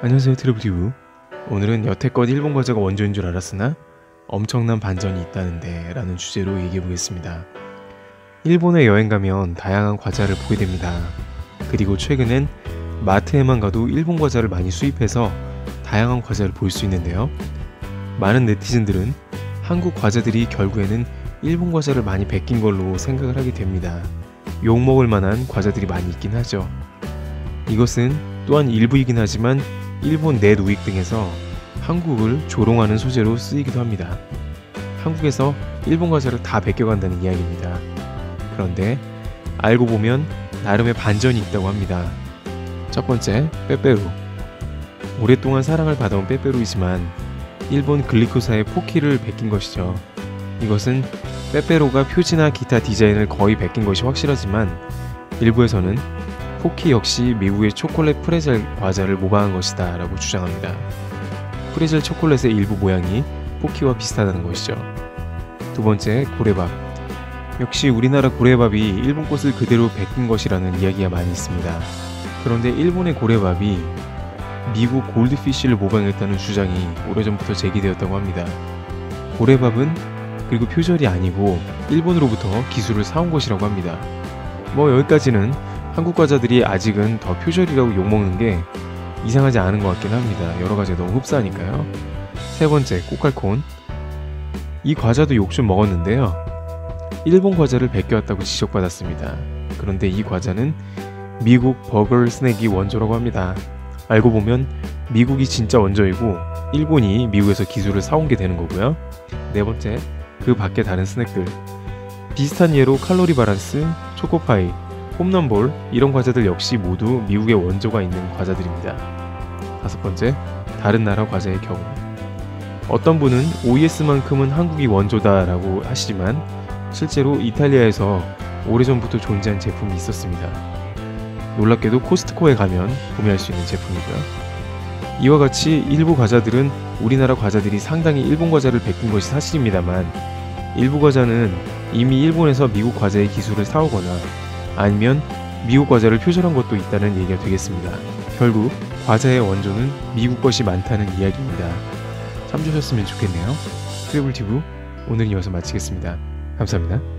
안녕하세요 트러블튜브. 오늘은 여태껏 일본 과자가 원조인 줄 알았으나 엄청난 반전이 있다는데 라는 주제로 얘기해 보겠습니다. 일본에 여행 가면 다양한 과자를 보게 됩니다. 그리고 최근엔 마트에만 가도 일본 과자를 많이 수입해서 다양한 과자를 볼 수 있는데요. 많은 네티즌들은 한국 과자들이 결국에는 일본 과자를 많이 베낀 걸로 생각을 하게 됩니다. 욕먹을 만한 과자들이 많이 있긴 하죠. 이것은 또한 일부이긴 하지만 일본 넷 우익 등에서 한국을 조롱하는 소재로 쓰이기도 합니다. 한국에서 일본 과자를 다 베껴간다는 이야기입니다. 그런데 알고 보면 나름의 반전이 있다고 합니다. 첫 번째, 빼빼로. 오랫동안 사랑을 받아온 빼빼로이지만 일본 글리코사의 포키를 베낀 것이죠. 이것은 빼빼로가 표지나 기타 디자인을 거의 베낀 것이 확실하지만 일부에서는 포키 역시 미국의 초콜릿 프레젤 과자를 모방한 것이다 라고 주장합니다. 프레젤 초콜릿의 일부 모양이 포키와 비슷하다는 것이죠. 두 번째, 고래밥. 역시 우리나라 고래밥이 일본 것을 그대로 베낀 것이라는 이야기가 많이 있습니다. 그런데 일본의 고래밥이 미국 골드피쉬를 모방했다는 주장이 오래전부터 제기되었다고 합니다. 고래밥은 그리고 표절이 아니고 일본으로부터 기술을 사온 것이라고 합니다. 뭐 여기까지는 한국 과자들이 아직은 더 표절이라고 욕먹는 게 이상하지 않은 것 같긴 합니다. 여러 가지가 너무 흡사하니까요. 세 번째, 꼬칼콘. 이 과자도 욕 좀 먹었는데요. 일본 과자를 베껴왔다고 지적받았습니다. 그런데 이 과자는 미국 버거 스낵이 원조라고 합니다. 알고 보면 미국이 진짜 원조이고 일본이 미국에서 기술을 사온 게 되는 거고요. 네 번째, 그 밖에 다른 스낵들. 비슷한 예로 칼로리 바란스, 초코파이, 홈런볼 이런 과자들 역시 모두 미국의 원조가 있는 과자들입니다. 다섯 번째, 다른 나라 과자의 경우. 어떤 분은 OES만큼은 한국이 원조다라고 하시지만 실제로 이탈리아에서 오래전부터 존재한 제품이 있었습니다. 놀랍게도 코스트코에 가면 구매할 수 있는 제품이고요. 이와 같이 일부 과자들은 우리나라 과자들이 상당히 일본 과자를 베낀 것이 사실입니다만 일부 과자는 이미 일본에서 미국 과자의 기술을 사오거나 아니면 미국 과자를 표절한 것도 있다는 얘기가 되겠습니다. 결국 과자의 원조는 미국 것이 많다는 이야기입니다. 참조하셨으면 좋겠네요. 트래블 튜브 오늘은 여기서 마치겠습니다. 감사합니다.